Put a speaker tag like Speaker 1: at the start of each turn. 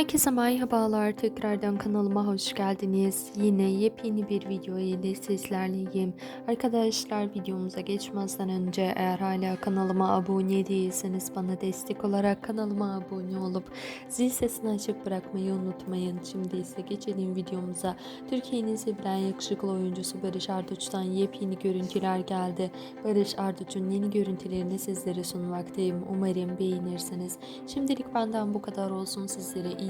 Speaker 1: Herkese merhabalar. Tekrardan kanalıma hoş geldiniz. Yine yepyeni bir video ile sizlerleyim. Arkadaşlar videomuza geçmezden önce eğer hala kanalıma abone değilseniz bana destek olarak kanalıma abone olup zil sesini açık bırakmayı unutmayın. Şimdi ise geçelim videomuza. Türkiye'nin sevilen yakışıklı oyuncusu Barış Arduç'tan yepyeni görüntüler geldi. Barış Arduç'un yeni görüntülerini sizlere sunmaktayım. Umarım beğenirsiniz. Şimdilik benden bu kadar olsun. Sizlere iyi